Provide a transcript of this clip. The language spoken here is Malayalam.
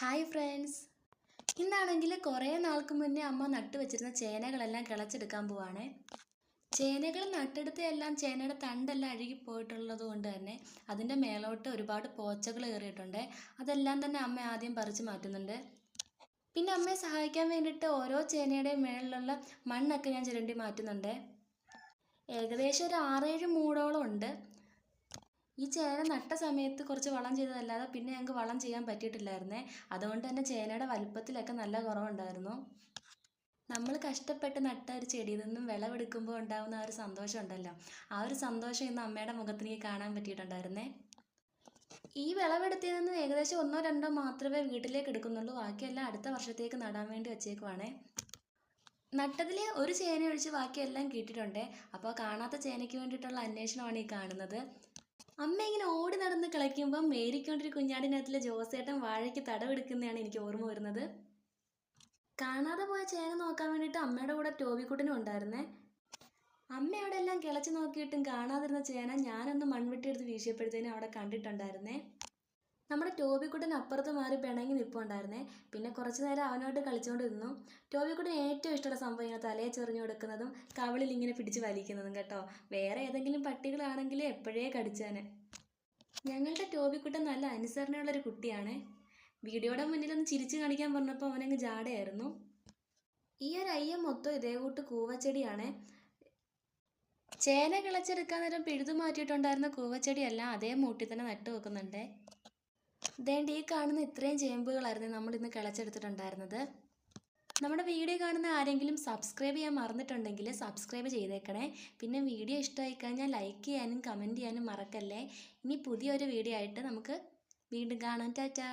Hi friends. ഇന്നാണെങ്കിൽ കുറേ നാൾക്ക് മുന്നേ അമ്മ നട്ടു വെച്ചിരുന്ന ചേനകളെല്ലാം കിളച്ചെടുക്കാൻ പോവാണേ. ചേനകൾ നട്ടെടുത്തെല്ലാം ചേനയുടെ തണ്ടെല്ലാം അഴുകി പോയിട്ടുള്ളത് കൊണ്ട് തന്നെ അതിന്റെ മേലോട്ട് ഒരുപാട് പോച്ചകൾ കയറിയിട്ടുണ്ട്. അതെല്ലാം തന്നെ അമ്മ ആദ്യം പറിച്ചു മാറ്റുന്നുണ്ട്. പിന്നെ അമ്മയെ സഹായിക്കാൻ വേണ്ടിയിട്ട് ഓരോ ചേനയുടെയും മേളിലുള്ള മണ്ണൊക്കെ ഞാൻ ചുരണ്ടി മാറ്റുന്നുണ്ട്. ഏകദേശം ഒരു ആറേഴ് മൂടോളം ഉണ്ട്. ഈ ചേന നട്ട സമയത്ത് കുറച്ച് വളം ചെയ്തതല്ലാതെ പിന്നെ ഞങ്ങൾക്ക് വളം ചെയ്യാൻ പറ്റിയിട്ടില്ലായിരുന്നേ. അതുകൊണ്ട് തന്നെ ചേനയുടെ വലുപ്പത്തിലൊക്കെ നല്ല കുറവുണ്ടായിരുന്നു. നമ്മൾ കഷ്ടപ്പെട്ട് നട്ട ഒരു ചെടിയിൽ നിന്നും വിളവെടുക്കുമ്പോൾ ഉണ്ടാകുന്ന ആ ഒരു സന്തോഷം ഉണ്ടല്ലോ. ആ ഒരു സന്തോഷം ഇന്ന് അമ്മയുടെ മുഖത്ത് എനിക്ക് കാണാൻ പറ്റിയിട്ടുണ്ടായിരുന്നേ. ഈ വിളവെടുത്തിൽ നിന്ന് ഏകദേശം ഒന്നോ രണ്ടോ മാത്രമേ വീട്ടിലേക്ക് എടുക്കുന്നുള്ളൂ. ബാക്കിയെല്ലാം അടുത്ത വർഷത്തേക്ക് നടാൻ വേണ്ടി വെച്ചേക്കുവാണേ. നട്ടതിൽ ഒരു ചേന ഒഴിച്ച് ബാക്കിയെല്ലാം കിട്ടിയിട്ടുണ്ട്. അപ്പോൾ കാണാത്ത ചേനയ്ക്ക് വേണ്ടിയിട്ടുള്ള അന്വേഷണമാണ് ഈ കാണുന്നത്. അമ്മ ഇങ്ങനെ ഓടി നടന്ന് കളിക്കുമ്പം മേരിക്കൊണ്ടൊരു കുഞ്ഞാടിനകത്തിലെ ജോസേട്ടൻ വാഴയ്ക്ക് തടവെടുക്കുന്നതാണ് എനിക്ക് ഓർമ്മ വരുന്നത്. കാണാതെ പോയ ചേന നോക്കാൻ വേണ്ടിയിട്ട് അമ്മയുടെ കൂടെ ടോബിക്കുട്ടനും ഉണ്ടായിരുന്നേ. അമ്മ അവിടെ എല്ലാം കിളച്ച് നോക്കിയിട്ടും കാണാതിരുന്ന ചേന ഞാനൊന്ന് മൺവെട്ടി എടുത്ത് വീശിയപ്പോഴത്തേനും അവിടെ കണ്ടിട്ടുണ്ടായിരുന്നേ. നമ്മുടെ ടോബിക്കുട്ടൻ അപ്പുറത്ത് മാറി പിണങ്ങി നിൽപ്പുണ്ടായിരുന്നേ പിന്നെ കുറച്ച് നേരം അവനോട്ട് കളിച്ചുകൊണ്ടിരുന്നു ടോബിക്കുട്ടൻ ഏറ്റവും ഇഷ്ടമുള്ള സംഭവം ഇങ്ങനെ തലയെ ചെറിഞ്ഞു കൊടുക്കുന്നതും കവളിൽ ഇങ്ങനെ പിടിച്ച് വലിക്കുന്നതും കേട്ടോ. വേറെ ഏതെങ്കിലും പട്ടികളാണെങ്കിൽ എപ്പോഴേ കടിച്ചാന്. ഞങ്ങളുടെ ടോബിക്കുട്ടൻ നല്ല അനുസരണയുള്ള ഒരു കുട്ടിയാണ്. വീഡിയോയുടെ മുന്നിലൊന്ന് ചിരിച്ചു കാണിക്കാൻ പറഞ്ഞപ്പോൾ അവനങ്ങ് ജാടയായിരുന്നു. ഈ ഒരു അയ്യം മൊത്തം ഇതേ കൂട്ട് കൂവച്ചെടിയാണ്. ചേന കിളച്ചെടുക്കാൻ നേരം പിഴുതു മാറ്റിയിട്ടുണ്ടായിരുന്ന കൂവച്ചെടിയെല്ലാം അതേ മൂട്ടി തന്നെ നട്ടു വെക്കുന്നുണ്ട് ദേണ്ട ഈ കാണുന്ന ഇത്രയും ചേമ്പുകളായിരുന്നു നമ്മൾ ഇന്ന് കിളച്ചെടുത്തിട്ടുണ്ടായിരുന്നത്. നമ്മുടെ വീഡിയോ കാണുന്ന ആരെങ്കിലും സബ്സ്ക്രൈബ് ചെയ്യാൻ മറന്നിട്ടുണ്ടെങ്കിൽ സബ്സ്ക്രൈബ് ചെയ്തേക്കണേ. പിന്നെ വീഡിയോ ഇഷ്ടമായി കഴിഞ്ഞാൽ ലൈക്ക് ചെയ്യാനും കമന്റ് ചെയ്യാനും മറക്കല്ലേ. ഇനി പുതിയൊരു വീഡിയോ ആയിട്ട് നമുക്ക് വീണ്ടും കാണാം. ടാറ്റാ.